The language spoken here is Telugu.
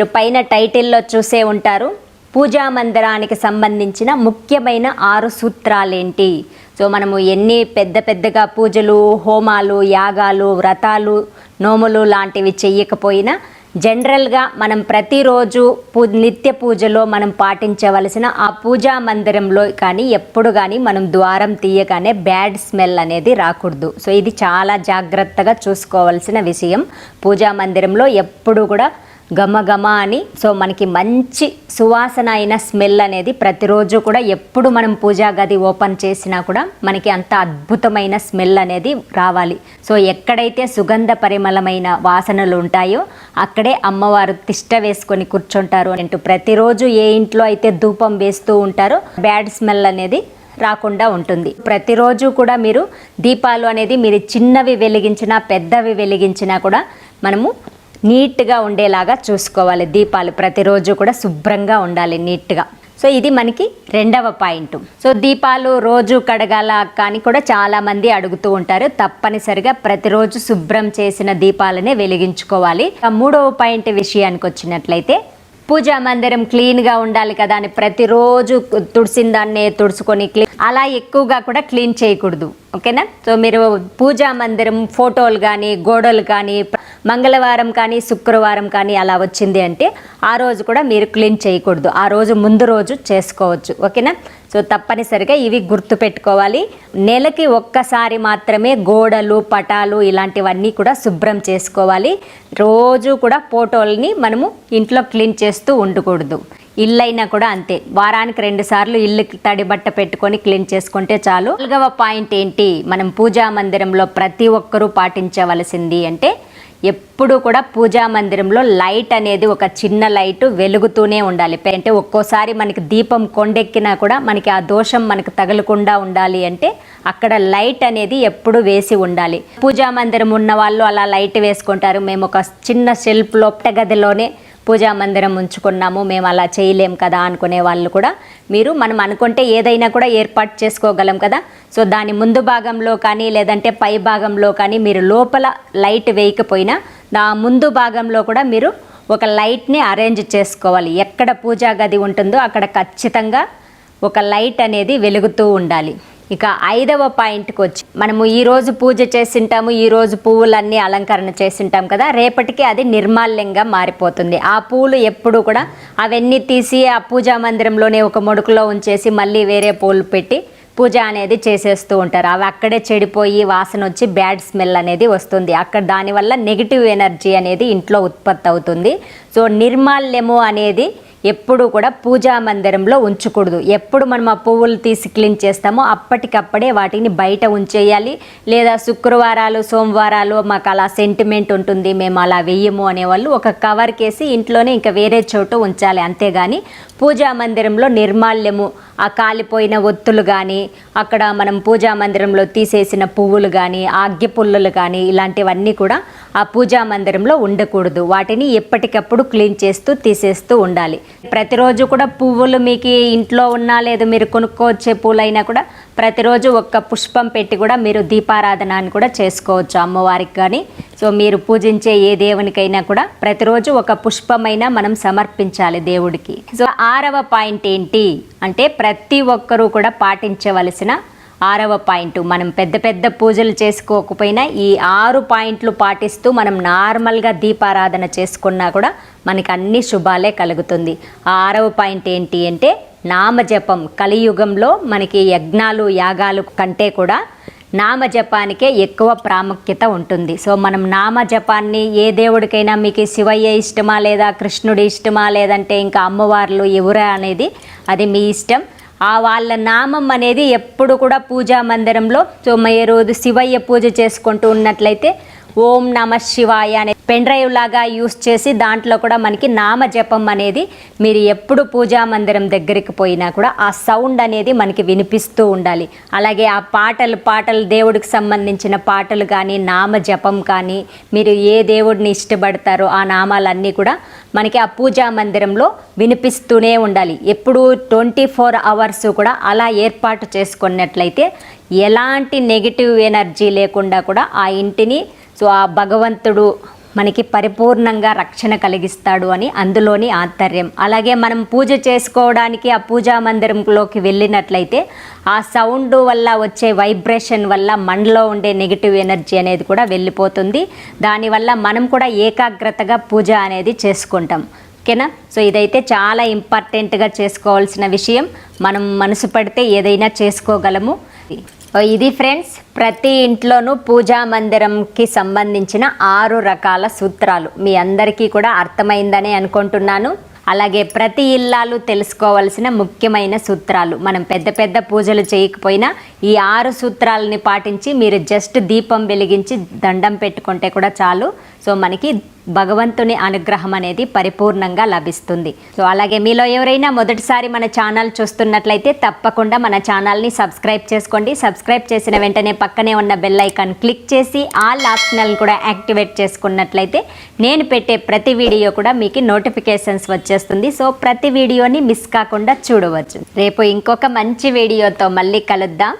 మీరు పైన టైటిల్లో చూసే ఉంటారు. పూజా మందిరానికి సంబంధించిన ముఖ్యమైన ఆరు సూత్రాలేంటి? సో మనము ఎన్ని పెద్ద పెద్దగా పూజలు హోమాలు యాగాలు వ్రతాలు నోములు లాంటివి చెయ్యకపోయినా జనరల్గా మనం ప్రతిరోజు పూ నిత్య పూజలో మనం పాటించవలసిన ఆ పూజా మందిరంలో కానీ ఎప్పుడు కానీ మనం ద్వారం తీయగానే బ్యాడ్ స్మెల్ అనేది రాకూడదు. సో ఇది చాలా జాగ్రత్తగా చూసుకోవాల్సిన విషయం. పూజా మందిరంలో ఎప్పుడు కూడా గమ గమ అని. సో మనకి మంచి సువాసన అయిన స్మెల్ అనేది ప్రతిరోజు కూడా ఎప్పుడు మనం పూజా గది ఓపెన్ చేసినా కూడా మనకి అంత అద్భుతమైన స్మెల్ అనేది రావాలి. సో ఎక్కడైతే సుగంధ పరిమళమైన వాసనలు ఉంటాయో అక్కడే అమ్మవారు తిష్ట వేసుకొని కూర్చుంటారు అంటూ ప్రతిరోజు ఏ ఇంట్లో అయితే ధూపం వేస్తూ ఉంటారో బ్యాడ్ స్మెల్ అనేది రాకుండా ఉంటుంది. ప్రతిరోజు కూడా మీరు దీపాలు అనేది మీరు చిన్నవి వెలిగించినా పెద్దవి వెలిగించినా కూడా మనము నీట్గా ఉండేలాగా చూసుకోవాలి. దీపాలు ప్రతిరోజు కూడా శుభ్రంగా ఉండాలి నీట్గా. సో ఇది మనకి రెండవ పాయింట్. సో దీపాలు రోజు కడగాల కానీ కూడా చాలామంది అడుగుతూ ఉంటారు. తప్పనిసరిగా ప్రతిరోజు శుభ్రం చేసిన దీపాలనే వెలిగించుకోవాలి. మూడవ పాయింట్ విషయానికి వచ్చినట్లయితే పూజా మందిరం క్లీన్గా ఉండాలి కదా అని ప్రతిరోజు తుడిసిన దాన్ని తుడుచుకొని క్లీన్ అలా ఎక్కువగా కూడా క్లీన్ చేయకూడదు. ఓకేనా? సో మీరు పూజా మందిరం ఫోటోలు కానీ గోడలు కానీ మంగళవారం కానీ శుక్రవారం కానీ అలా వచ్చింది అంటే ఆ రోజు కూడా మీరు క్లీన్ చేయకూడదు. ఆ రోజు ముందు రోజు చేసుకోవచ్చు. ఓకేనా? సో తప్పనిసరిగా ఇవి గుర్తు పెట్టుకోవాలి. నెలకి ఒక్కసారి మాత్రమే గోడలు పటాలు ఇలాంటివన్నీ కూడా శుభ్రం చేసుకోవాలి. రోజు కూడా ఫోటోలని మనము ఇంట్లో క్లీన్ చేస్తూ ఉండకూడదు. ఇల్లైనా కూడా అంతే. వారానికి రెండు సార్లు ఇల్లు తడి బట్ట పెట్టుకొని క్లీన్ చేసుకుంటే చాలు. నాలుగవ పాయింట్ ఏంటి? మనం పూజా మందిరంలో ప్రతి ఒక్కరూ పాటించవలసింది అంటే ఎప్పుడు కూడా పూజా మందిరంలో లైట్ అనేది ఒక చిన్న లైట్ వెలుగుతూనే ఉండాలి. అంటే ఒక్కోసారి మనకి దీపం కొండెక్కినా కూడా మనకి ఆ దోషం మనకు తగలకుండా ఉండాలి అంటే అక్కడ లైట్ అనేది ఎప్పుడు వేసి ఉండాలి. పూజా మందిరం ఉన్న వాళ్ళు అలా లైట్ వేసుకుంటారు. మేము ఒక చిన్న షెల్ఫ్ లోపట గదిలోనే పూజా మందిరం ఉంచుకున్నాము మేము అలా చేయలేం కదా అనుకునే వాళ్ళు కూడా మీరు మనం అనుకుంటే ఏదైనా కూడా ఏర్పాటు చేసుకోగలం కదా. సో దాని ముందు భాగంలో కానీ లేదంటే పై భాగంలో కానీ మీరు లోపల లైట్ వేయకపోయినా దా ముందు భాగంలో కూడా మీరు ఒక లైట్ని అరేంజ్ చేసుకోవాలి. ఎక్కడ పూజా గది ఉంటుందో అక్కడ ఖచ్చితంగా ఒక లైట్ అనేది వెలుగుతూ ఉండాలి. ఇక ఐదవ పాయింట్కి వచ్చి మనము ఈరోజు పూజ చేసింటాము ఈరోజు పువ్వులన్నీ అలంకరణ చేసింటాం కదా రేపటికి అది నిర్మాల్యంగా మారిపోతుంది. ఆ పూలు ఎప్పుడు కూడా అవన్నీ తీసి ఆ పూజా మందిరంలోనే ఒక మొడుకులో ఉంచేసి మళ్ళీ వేరే పూలు పెట్టి పూజ అనేది చేసేస్తూ ఉంటారు. అవి అక్కడే చెడిపోయి వాసన వచ్చి బ్యాడ్ స్మెల్ అనేది వస్తుంది. అక్కడ దానివల్ల నెగిటివ్ ఎనర్జీ అనేది ఇంట్లో ఉత్పత్తి అవుతుంది. సో నిర్మాల్యము అనేది ఎప్పుడు కూడా పూజా మందిరంలో ఉంచకూడదు. ఎప్పుడు మనం ఆ పువ్వులు తీసి క్లీన్ చేస్తామో అప్పటికప్పుడే వాటిని బయట ఉంచేయాలి. లేదా శుక్రవారాలు సోమవారాలు మాకు అలా సెంటిమెంట్ ఉంటుంది మేము అలా వెయ్యము అనేవాళ్ళు ఒక కవర్ కేసి ఇంట్లోనే ఇంకా వేరే చోట ఉంచాలి. అంతేగాని పూజా మందిరంలో నిర్మాల్యము ఆ కాలిపోయిన ఒత్తులు కానీ అక్కడ మనం పూజా మందిరంలో తీసేసిన పువ్వులు కానీ ఆగ్య పుల్లలు కానీ ఇలాంటివన్నీ కూడా ఆ పూజా మందిరంలో ఉండకూడదు. వాటిని ఎప్పటికప్పుడు క్లీన్ చేస్తూ తీసేస్తూ ఉండాలి. ప్రతిరోజు కూడా పువ్వులు మీకు ఇంట్లో ఉన్నా లేదు మీరు కొనుక్కోవచ్చే పూలైనా కూడా ప్రతిరోజు ఒక్క పుష్పం పెట్టి కూడా మీరు దీపారాధన అని కూడా చేసుకోవచ్చు. అమ్మవారికి కానీ సో మీరు పూజించే ఏ దేవునికైనా కూడా ప్రతిరోజు ఒక పుష్పమైన మనం సమర్పించాలి దేవుడికి. సో ఆరవ పాయింట్ ఏంటి? అంటే ప్రతి ఒక్కరూ కూడా పాటించవలసిన ఆరవ పాయింట్. మనం పెద్ద పెద్ద పూజలు చేసుకోకపోయినా ఈ ఆరు పాయింట్లు పాటిస్తూ మనం నార్మల్గా దీపారాధన చేసుకున్నా కూడా మనకి అన్ని శుభాలే కలుగుతుంది. ఆ ఆరవ పాయింట్ ఏంటి అంటే నామజపం. కలియుగంలో మనకి యజ్ఞాలు యాగాలు కంటే కూడా నామజపానికే ఎక్కువ ప్రాముఖ్యత ఉంటుంది. సో మనం నామజపాన్ని ఏ దేవుడికైనా మీకు శివయ్య ఇష్టమా లేదా కృష్ణుడి ఇష్టమా లేదంటే ఇంకా అమ్మవార్లు ఎవరా అనేది అది మీ ఇష్టం. ఆ వాళ్ళ నామం అనేది ఎప్పుడు కూడా పూజా మందిరంలో సో మీరు శివయ్య పూజ చేసుకుంటూ ఉన్నట్లయితే ఓం నమ శివాయ అనే పెన్ డ్రైవ్ లాగా యూస్ చేసి దాంట్లో కూడా మనకి నామ జపం అనేది మీరు ఎప్పుడు పూజా మందిరం దగ్గరికి పోయినా కూడా ఆ సౌండ్ అనేది మనకి వినిపిస్తూ ఉండాలి. అలాగే ఆ పాటలు పాటలు దేవుడికి సంబంధించిన పాటలు కానీ నామ జపం కానీ మీరు ఏ దేవుడిని ఇష్టపడతారో ఆ నామాలన్నీ కూడా మనకి ఆ పూజా మందిరంలో వినిపిస్తూనే ఉండాలి. ఎప్పుడు ట్వంటీ ఫోర్ అవర్స్ కూడా అలా ఏర్పాటు చేసుకున్నట్లయితే ఎలాంటి నెగిటివ్ ఎనర్జీ లేకుండా కూడా ఆ ఇంటిని సో ఆ భగవంతుడు మనకి పరిపూర్ణంగా రక్షణ కలిగిస్తాడు అని అందులోని ఆంతర్యం. అలాగే మనం పూజ చేసుకోవడానికి ఆ పూజా మందిరంలోకి వెళ్ళినట్లయితే ఆ సౌండ్ వల్ల వచ్చే వైబ్రేషన్ వల్ల మనలో ఉండే నెగిటివ్ ఎనర్జీ అనేది కూడా వెళ్ళిపోతుంది. దానివల్ల మనం కూడా ఏకాగ్రతగా పూజ అనేది చేసుకుంటాం. ఓకేనా? సో ఇదైతే చాలా ఇంపార్టెంట్గా చేసుకోవాల్సిన విషయం. మనం మనసు పడితే ఏదైనా చేసుకోగలము. ఇది ఫ్రెండ్స్ ప్రతి ఇంట్లోనూ పూజా మందిరంకి సంబంధించిన ఆరు రకాల సూత్రాలు. మీ అందరికీ కూడా అర్థమైందని అనుకుంటున్నాను. అలాగే ప్రతి ఇల్లాలు తెలుసుకోవాల్సిన ముఖ్యమైన సూత్రాలు. మనం పెద్ద పెద్ద పూజలు చేయకపోయినా ఈ ఆరు సూత్రాలని పాటించి మీరు జస్ట్ దీపం వెలిగించి దండం పెట్టుకుంటే కూడా చాలు. సో మనకి భగవంతుని అనుగ్రహం అనేది పరిపూర్ణంగా లభిస్తుంది. సో అలాగే మీలో ఎవరైనా మొదటిసారి మన ఛానల్ చూస్తున్నట్లయితే తప్పకుండా మన ఛానల్ని సబ్స్క్రైబ్ చేసుకోండి. సబ్స్క్రైబ్ చేసిన వెంటనే పక్కనే ఉన్న బెల్ ఐకాన్ క్లిక్ చేసి ఆల్ ఆప్షనల్ కూడా యాక్టివేట్ చేసుకున్నట్లయితే నేను పెట్టే ప్రతి వీడియో కూడా మీకు నోటిఫికేషన్స్ వచ్చేస్తుంది. సో ప్రతి వీడియోని మిస్ కాకుండా చూడవచ్చు. రేపు ఇంకొక మంచి వీడియోతో మళ్ళీ కలుద్దాం.